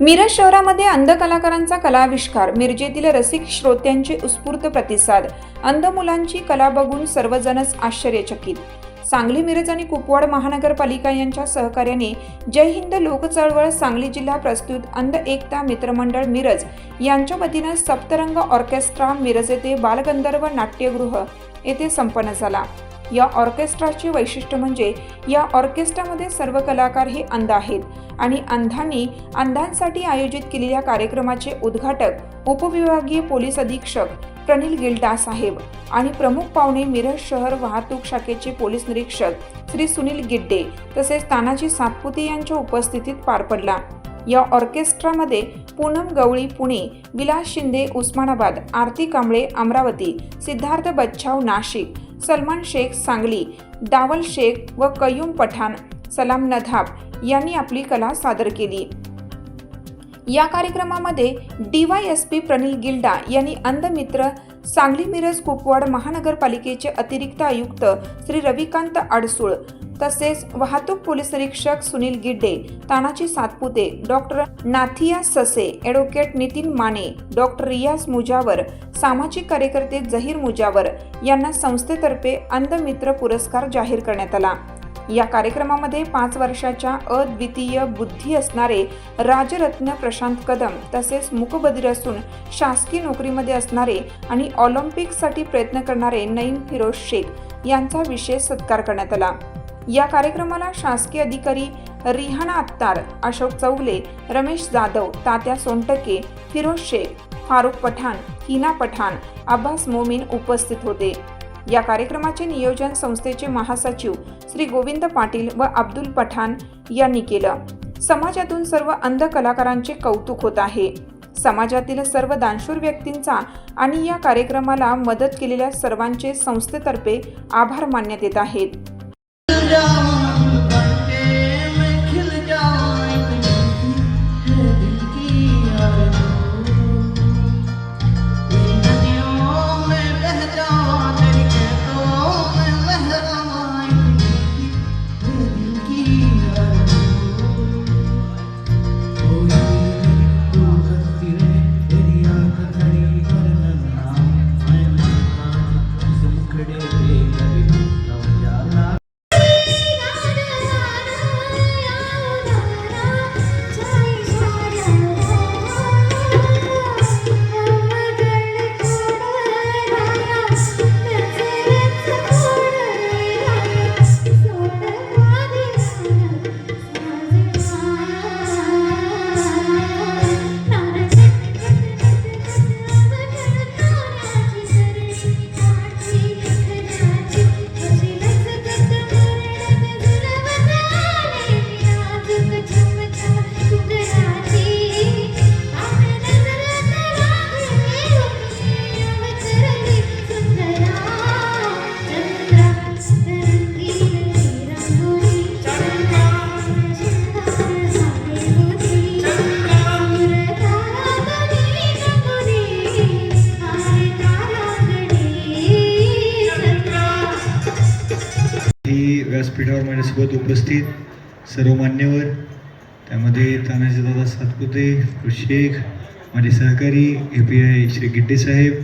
मिरज शहरामध्ये अंध कलाकारांचा कलाविष्कार मिरजेतील रसिक श्रोत्यांचे उत्स्फूर्त प्रतिसाद अंध मुलांची कला बघून सर्वजणच आश्चर्यचकित सांगली मिरज आणि कुपवाड महानगरपालिका यांच्या सहकार्याने जय हिंद लोकचळवळ सांगली जिल्हा प्रस्तुत अंध एकता मित्रमंडळ मिरज यांच्या वतीनं सप्तरंग ऑर्केस्ट्रा मिरज येथे बालगंधर्व नाट्यगृह येथे संपन्न झाला. या ऑर्केस्ट्राचे वैशिष्ट्य म्हणजे या ऑर्केस्ट्रामध्ये सर्व कलाकार हे अंध आहेत आणि अंधांनी अंधांसाठी आयोजित केलेल्या कार्यक्रमाचे उद्घाटक उपविभागीय पोलीस अधीक्षक प्रनिल गिल्डा साहेब आणि प्रमुख पाहुणे मिरज शहर वाहतूक शाखेचे पोलीस निरीक्षक श्री सुनील गिड्डे तसेच तानाजी सातपुते यांच्या उपस्थितीत पार पडला. या ऑर्केस्ट्रामध्ये पूनम गवळी पुणे विलास शिंदे उस्मानाबाद आरती कांबळे अमरावती सिद्धार्थ बच्छाव नाशिक सलमान शेख सांगली दावल शेख व कयूम पठाण सलाम नधाब यांनी आपली कला सादर केली. या कार्यक्रमामध्ये डीवायएसपी प्रनिल गिल्डा यांनी अंधमित्र सांगली मिरज कुपवाड महानगरपालिकेचे अतिरिक्त आयुक्त श्री रविकांत अडसूळ तसेच वाहतूक पोलीस निरीक्षक Sunil Gidde Tanaji Satpute doctor Nathiya Sase advocate Nitin Mane doctor रियाज मुजावर सामाजिक कार्यकर्ते जहीर मुजावर यांना संस्थेतर्फे अंधमित्र पुरस्कार जाहीर करण्यात आला. या कार्यक्रमामध्ये पाच वर्षाच्या अद्वितीय बुद्धी असणारे राजरत्न प्रशांत कदम तसेच मुकबधीर असून शासकीय नोकरीमध्ये असणारे आणि ऑलिम्पिकसाठी प्रयत्न करणारे नईम फिरोज शेख यांचा विशेष सत्कार करण्यात आला. या कार्यक्रमाला शासकीय अधिकारी रिहाना अत्तार अशोक चौगले रमेश जाधव तात्या सोनटके फिरोज शेख फारुख पठाण हिना पठाण अब्बास मोमीन उपस्थित होते. या कार्यक्रमाचे नियोजन संस्थेचे महासचिव श्री गोविंद पाटील व अब्दुल पठाण यांनी केलं. समाजातून सर्व अंध कलाकारांचे कौतुक होत आहे. समाजातील सर्व दानशूर व्यक्तींचा आणि या कार्यक्रमाला मदत केलेल्या सर्वांचे संस्थेतर्फे आभार मानण्यात येत आहेत. व्यासपीठावर माझ्यासोबत उपस्थित सर्व मान्यवर. त्यामध्ये तानाजी दादा सातपुते शेख माझे सहकारी A P I Shri Gidde साहेब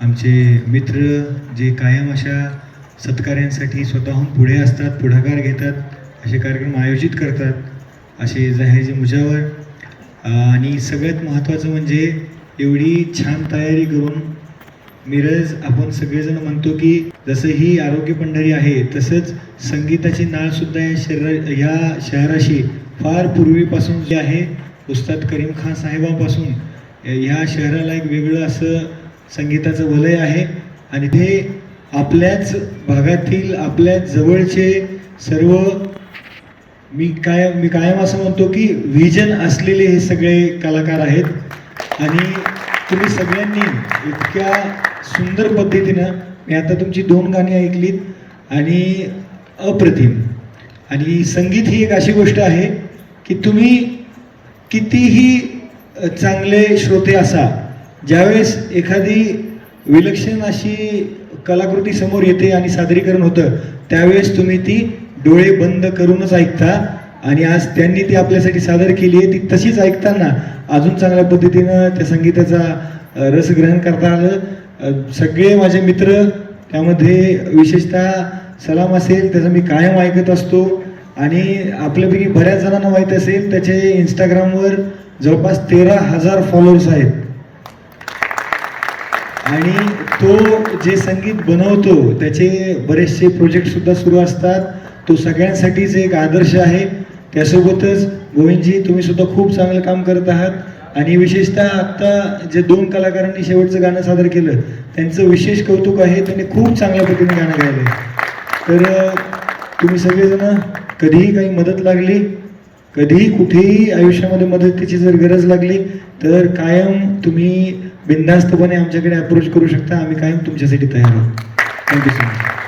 आमचे मित्र जे कायम अशा सत्कार्यांसाठी स्वतःहून पुढे असतात पुढाकार घेतात असे कार्यक्रम आयोजित करतात असे जाहीरजी मुजावर. आणि सगळ्यात महत्त्वाचं म्हणजे एवढी छान तयारी करून मिरज आपण सगळेजण म्हणतो की जसं ही आरोग्य पंढरी आहे तसंच संगीताची नाळ सुद्धा या शहरा या शहराशी फार पूर्वीपासून जे आहे उस्ताद करीम खान साहेबांपासून. ह्या शहराला एक वेगळं असं संगीताचं वलय आहे आणि ते आपल्याच भागातील आपल्याच जवळचे सर्व मी काय मी कायम असं म्हणतो की व्हिजन असलेले हे सगळे कलाकार आहेत. आणि तुम्ही सगळ्यांनी इतक्या सुंदर पद्धतीनं मी आता तुमची दोन गाणी ऐकलीत आणि अप्रतिम. आणि संगीत ही एक अशी गोष्ट आहे की तुम्ही कितीही चांगले श्रोते असा ज्यावेळेस एखादी विलक्षण अशी कलाकृती समोर येते आणि सादरीकरण होतं त्यावेळेस तुम्ही ती डोळे बंद करूनच ऐकता. आणि आज त्यांनी ती आपल्यासाठी सादर केली आहे ती तशीच ऐकताना अजून चांगल्या पद्धतीनं त्या संगीताचा रस ग्रहण करता आलं. सगळे माझे मित्र त्यामध्ये विशेषतः सलाम असेल त्याचं मी कायम ऐकत असतो. आणि आपल्यापैकी बऱ्याच जणांना माहीत असेल त्याचे इंस्टाग्रामवर जवळपास तेरा हजार फॉलोअर्स आहेत. आणि तो जे संगीत बनवतो त्याचे बरेचसे प्रोजेक्टसुद्धा सुरू असतात. तो सगळ्यांसाठीच एक आदर्श आहे. त्यासोबतच गोविंदजी तुम्ही सुद्धा खूप चांगलं काम करत आहात. आणि विशेषतः आत्ता जे दोन कलाकारांनी शेवटचं गाणं सादर केलं त्यांचं विशेष कौतुक आहे. त्यांनी खूप चांगल्या पद्धतीने गाणं गायलं तर तुम्ही सगळेजण कधीही काही मदत लागली कधीही कुठेही आयुष्यामध्ये मदतीची जर गरज लागली तर कायम तुम्ही बिनधास्तपणे आमच्याकडे अप्रोच करू शकता. आम्ही कायम तुमच्यासाठी तयार आहोत. Thank you so much